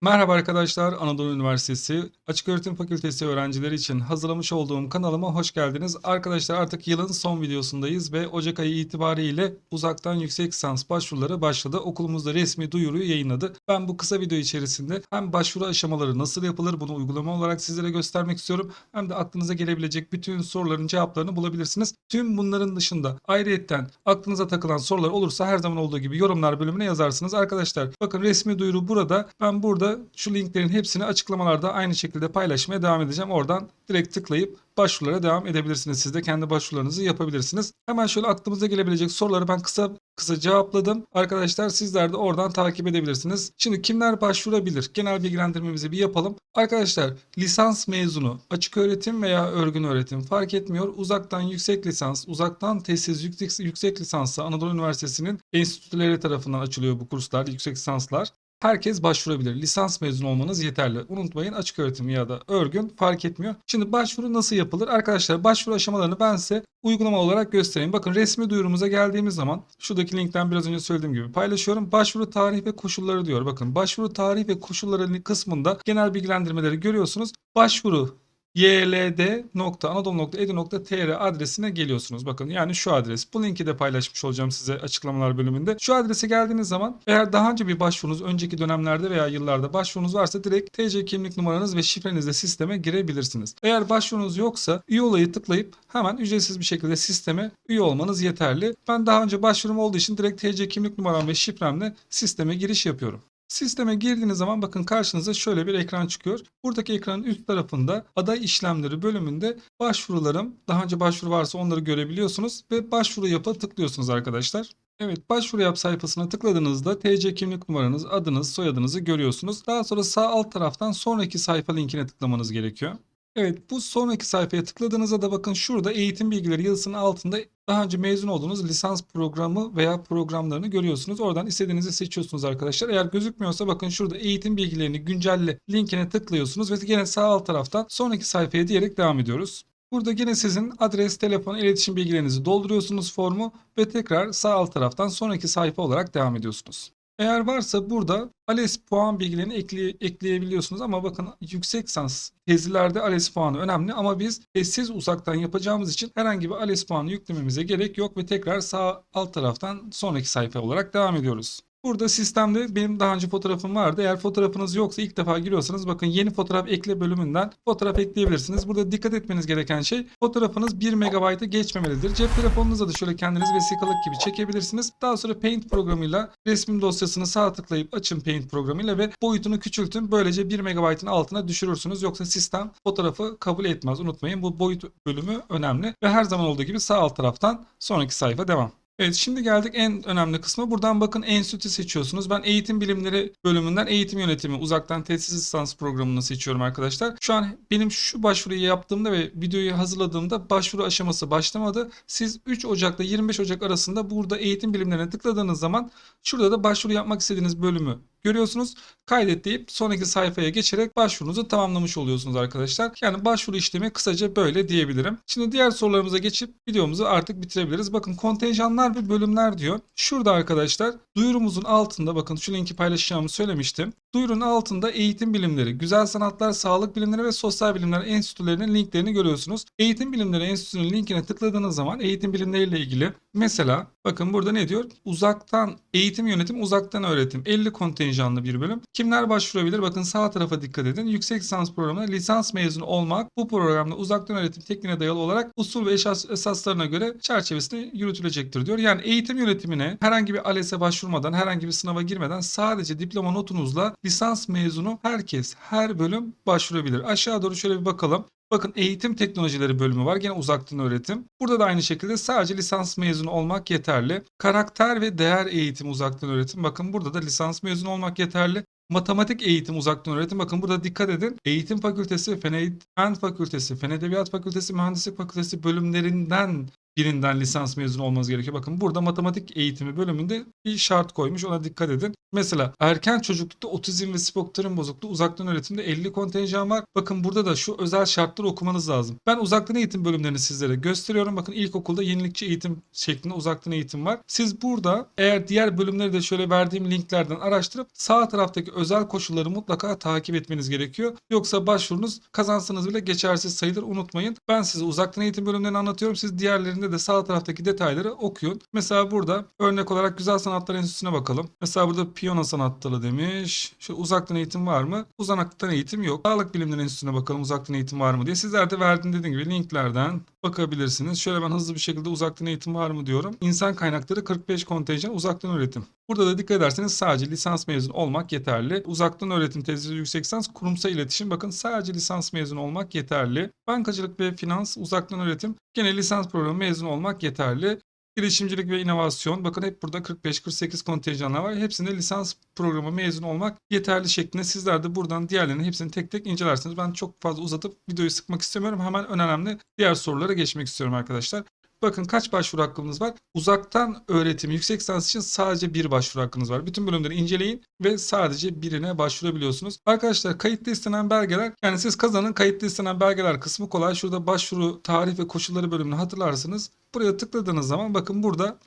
Merhaba arkadaşlar, Anadolu Üniversitesi Açık Öğretim Fakültesi öğrencileri için hazırlamış olduğum kanalıma hoş geldiniz. Arkadaşlar artık yılın son videosundayız ve Ocak ayı itibariyle uzaktan yüksek lisans başvuruları başladı. Okulumuzda resmi duyuruyu yayınladı. Ben bu kısa video içerisinde hem başvuru aşamaları nasıl yapılır bunu uygulama olarak sizlere göstermek istiyorum. Hem de aklınıza gelebilecek bütün soruların cevaplarını bulabilirsiniz. Tüm bunların dışında ayrıyetten aklınıza takılan sorular olursa her zaman olduğu gibi yorumlar bölümüne yazarsınız. Arkadaşlar bakın resmi duyuru burada. Ben burada şu linklerin hepsini açıklamalarda aynı şekilde paylaşmaya devam edeceğim. Oradan direkt tıklayıp başvurulara devam edebilirsiniz. Siz de kendi başvurularınızı yapabilirsiniz. Hemen şöyle aklımıza gelebilecek soruları ben kısa kısa cevapladım. Arkadaşlar sizler de oradan takip edebilirsiniz. Şimdi kimler başvurabilir? Genel bilgilendirmemizi bir yapalım. Arkadaşlar lisans mezunu, açık öğretim veya örgün öğretim fark etmiyor. Uzaktan yüksek lisans, uzaktan tesis yüksek, yüksek lisansı Anadolu Üniversitesi'nin enstitüleri tarafından açılıyor bu kurslar, yüksek lisanslar. Herkes başvurabilir. Lisans mezunu olmanız yeterli. Unutmayın açık öğretim ya da örgün fark etmiyor. Şimdi başvuru nasıl yapılır? Arkadaşlar başvuru aşamalarını ben size uygulama olarak göstereyim. Bakın resmi duyurumuza geldiğimiz zaman şuradaki linkten biraz önce söylediğim gibi paylaşıyorum. Başvuru tarihi ve koşulları diyor. Bakın başvuru tarihi ve koşulları kısmında genel bilgilendirmeleri görüyorsunuz. Başvuru yld.anadolu.edu.tr adresine geliyorsunuz. Bakın yani şu adres. Bu linki de paylaşmış olacağım size açıklamalar bölümünde. Şu adrese geldiğiniz zaman eğer daha önce bir başvurunuz önceki dönemlerde veya yıllarda başvurunuz varsa direkt TC kimlik numaranız ve şifrenizle sisteme girebilirsiniz. Eğer başvurunuz yoksa üye olayı tıklayıp hemen ücretsiz bir şekilde sisteme üye olmanız yeterli. Ben daha önce başvurum olduğu için direkt TC kimlik numaram ve şifremle sisteme giriş yapıyorum. Sisteme girdiğiniz zaman bakın karşınıza şöyle bir ekran çıkıyor. Buradaki ekranın üst tarafında aday işlemleri bölümünde başvurularım, daha önce başvuru varsa onları görebiliyorsunuz ve başvuru yapa tıklıyorsunuz arkadaşlar. Evet başvuru yap sayfasına tıkladığınızda TC kimlik numaranız, adınız, soyadınızı görüyorsunuz. Daha sonra sağ alt taraftan sonraki sayfa linkine tıklamanız gerekiyor. Evet bu sonraki sayfaya tıkladığınızda da bakın şurada eğitim bilgileri yazısının altında daha önce mezun olduğunuz lisans programı veya programlarını görüyorsunuz. Oradan istediğinizi seçiyorsunuz arkadaşlar. Eğer gözükmüyorsa bakın şurada eğitim bilgilerini güncelle linkine tıklıyorsunuz ve yine sağ alt taraftan sonraki sayfaya diyerek devam ediyoruz. Burada yine sizin adres, telefon, iletişim bilgilerinizi dolduruyorsunuz formu ve tekrar sağ alt taraftan sonraki sayfa olarak devam ediyorsunuz. Eğer varsa burada ALES puan bilgilerini ekle, ekleyebiliyorsunuz ama bakın yüksek lisans tezilerde ALES puanı önemli ama biz tezsiz uzaktan yapacağımız için herhangi bir ALES puanı yüklememize gerek yok ve tekrar sağ alt taraftan sonraki sayfa olarak devam ediyoruz. Burada sistemde benim daha önce fotoğrafım vardı. Eğer fotoğrafınız yoksa ilk defa giriyorsanız bakın yeni fotoğraf ekle bölümünden fotoğraf ekleyebilirsiniz. Burada dikkat etmeniz gereken şey fotoğrafınız 1 MB'ı geçmemelidir. Cep telefonunuzla da şöyle kendiniz vesikalık gibi çekebilirsiniz. Daha sonra Paint programıyla resmin dosyasını sağ tıklayıp açın Paint programıyla ve boyutunu küçültün. Böylece 1 MB'ın altına düşürürsünüz. Yoksa sistem fotoğrafı kabul etmez. Unutmayın bu boyut bölümü önemli. Ve her zaman olduğu gibi sağ alt taraftan sonraki sayfa devam. Evet şimdi geldik en önemli kısma. Buradan bakın enstitü seçiyorsunuz. Ben eğitim bilimleri bölümünden eğitim yönetimi uzaktan tesis lisans programını seçiyorum arkadaşlar. Şu an benim şu başvuruyu yaptığımda ve videoyu hazırladığımda başvuru aşaması başlamadı. Siz 3 Ocak'la 25 Ocak arasında burada eğitim bilimlerine tıkladığınız zaman şurada da başvuru yapmak istediğiniz bölümü görüyorsunuz. Kaydet deyip sonraki sayfaya geçerek başvurunuzu tamamlamış oluyorsunuz arkadaşlar. Yani başvuru işlemi kısaca böyle diyebilirim. Şimdi diğer sorularımıza geçip videomuzu artık bitirebiliriz. Bakın kontenjanlar ve bölümler diyor. Şurada arkadaşlar duyurumuzun altında bakın şu linki paylaşacağımı söylemiştim. Duyurunun altında eğitim bilimleri, güzel sanatlar, sağlık bilimleri ve sosyal bilimler enstitülerinin linklerini görüyorsunuz. Eğitim bilimleri enstitüsünün linkine tıkladığınız zaman eğitim bilimleriyle ilgili mesela bakın burada ne diyor? Uzaktan eğitim yönetim, uzaktan öğretim 50 kontenjanlı bir bölüm. Kimler başvurabilir? Bakın sağ tarafa dikkat edin. Yüksek lisans programına lisans mezunu olmak bu programda uzaktan öğretim tekniğine dayalı olarak usul ve esas, esaslarına göre çerçevesinde yürütülecektir diyor. Yani eğitim yönetimine herhangi bir ALES'e başvurmadan, herhangi bir sınava girmeden sadece diploma notunuzla lisans mezunu herkes, her bölüm başvurabilir. Aşağı doğru şöyle bir bakalım. Bakın eğitim teknolojileri bölümü var. Gene uzaktan öğretim. Burada da aynı şekilde sadece lisans mezunu olmak yeterli. Karakter ve değer eğitim uzaktan öğretim. Bakın burada da lisans mezunu olmak yeterli. Matematik eğitim uzaktan öğretim. Bakın burada dikkat edin. Eğitim fakültesi, fen, eğit- fen fakültesi, fen edebiyat fakültesi, mühendislik fakültesi bölümlerinden birinden lisans mezunu olmanız gerekiyor. Bakın burada matematik eğitimi bölümünde bir şart koymuş. Ona dikkat edin. Mesela erken çocuklukta otizm ve spontane bozukluğu uzaktan öğretimde 50 kontenjan var. Bakın burada da şu özel şartları okumanız lazım. Ben uzaktan eğitim bölümlerini sizlere gösteriyorum. Bakın ilkokulda yenilikçi eğitim şeklinde uzaktan eğitim var. Siz burada eğer diğer bölümleri de şöyle verdiğim linklerden araştırıp sağ taraftaki özel koşulları mutlaka takip etmeniz gerekiyor. Yoksa başvurunuz kazansanız bile geçersiz sayılır unutmayın. Ben size uzaktan eğitim bölümlerini anlatıyorum. Siz diğerlerinde de sağ taraftaki detayları okuyun. Mesela burada örnek olarak Güzel Sanatlar Enstitüsü'ne bakalım. Mesela burada piyano sanat dalı demiş. Şu uzaktan eğitim var mı? Uzaktan eğitim yok. Sağlık Bilimleri Enstitüsü'ne bakalım uzaktan eğitim var mı diye. Sizler de verdiğim dediğim gibi linklerden bakabilirsiniz. Şöyle ben hızlı bir şekilde uzaktan eğitim var mı diyorum. İnsan kaynakları 45 kontenjan uzaktan öğretim. Burada da dikkat ederseniz sadece lisans mezunu olmak yeterli. Uzaktan öğretim tezi yüksek lisans, kurumsal iletişim bakın sadece lisans mezunu olmak yeterli. Bankacılık ve finans, uzaktan öğretim gene lisans programı mezunu olmak yeterli. Girişimcilik ve inovasyon bakın hep burada 45-48 kontenjanlar var. Hepsinde lisans programı mezun olmak yeterli şeklinde sizler de buradan diğerlerini hepsini tek tek incelersiniz. Ben çok fazla uzatıp videoyu sıkmak istemiyorum. Hemen en önemli diğer sorulara geçmek istiyorum arkadaşlar. Bakın kaç başvuru hakkınız var? Uzaktan öğretim yüksek lisans için sadece bir başvuru hakkınız var. Bütün bölümleri inceleyin ve sadece birine başvurabiliyorsunuz. Arkadaşlar kayıtlı istenen belgeler yani siz kazanın kayıtlı istenen belgeler kısmı kolay. Şurada başvuru tarih ve koşulları bölümünü hatırlarsınız. Buraya tıkladığınız zaman bakın burada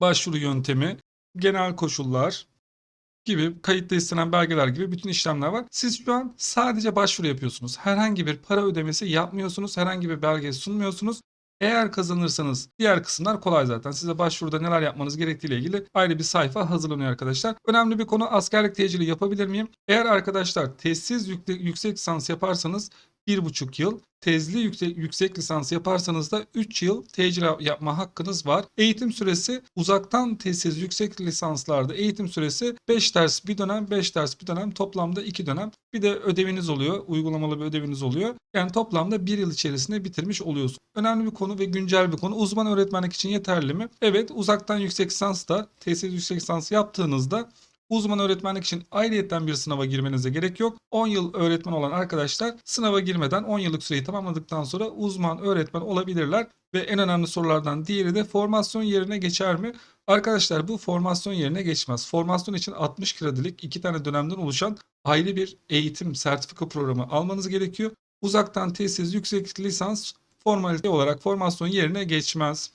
başvuru yöntemi, genel koşullar, gibi kayıtlı istenen belgeler gibi bütün işlemler var. Siz şu an sadece başvuru yapıyorsunuz. Herhangi bir para ödemesi yapmıyorsunuz. Herhangi bir belge sunmuyorsunuz. Eğer kazanırsanız diğer kısımlar kolay zaten. Size başvuruda neler yapmanız gerektiğiyle ilgili ayrı bir sayfa hazırlanıyor arkadaşlar. Önemli bir konu askerlik tecili yapabilir miyim? Eğer arkadaşlar yükle- yüksek lisans yaparsanız 1,5 yıl, tezli yüksek, yüksek lisans yaparsanız da 3 yıl tecil yapma hakkınız var. Eğitim süresi uzaktan tezsiz yüksek lisanslarda eğitim süresi 5 ders bir dönem, 5 ders bir dönem, toplamda 2 dönem. Bir de ödeviniz oluyor, uygulamalı bir ödeviniz oluyor. Yani toplamda 1 yıl içerisinde bitirmiş oluyorsunuz. Önemli bir konu ve güncel bir konu. Uzman öğretmenlik için yeterli mi? Evet, uzaktan yüksek lisans da tezsiz yüksek lisans yaptığınızda Uzman öğretmenlik için ayrıyetten bir sınava girmenize gerek yok. 10 yıl öğretmen olan arkadaşlar sınava girmeden 10 yıllık süreyi tamamladıktan sonra uzman öğretmen olabilirler. Ve en önemli sorulardan diğeri de formasyon yerine geçer mi? Arkadaşlar bu formasyon yerine geçmez. Formasyon için 60 kredilik iki tane dönemden oluşan ayrı bir eğitim sertifika programı almanız gerekiyor. Uzaktan tesis yüksek lisans formalite olarak formasyon yerine geçmez.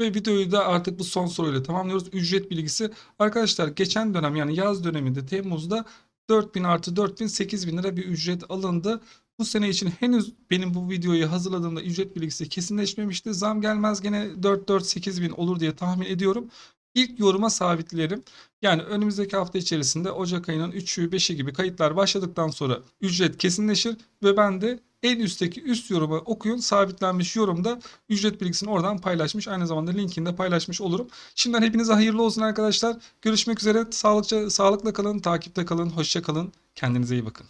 Ve videoyu da artık bu son soruyla tamamlıyoruz. Ücret bilgisi. Arkadaşlar geçen dönem yani yaz döneminde Temmuz'da 4000 artı 4000 8000 lira bir ücret alındı. Bu sene için henüz benim bu videoyu hazırladığımda ücret bilgisi kesinleşmemişti. Zam gelmez gene 4-4-8 bin olur diye tahmin ediyorum. İlk yoruma sabitlerim. Yani önümüzdeki hafta içerisinde Ocak ayının 3'ü 5'i gibi kayıtlar başladıktan sonra ücret kesinleşir ve ben de en üstteki üst yorumu okuyun. Sabitlenmiş yorumda ücret bilgisini oradan paylaşmış. Aynı zamanda linkini de paylaşmış olurum. Şimdiden hepinize hayırlı olsun arkadaşlar. Görüşmek üzere. Sağlıkça, sağlıkla kalın, takipte kalın, hoşça kalın. Kendinize iyi bakın.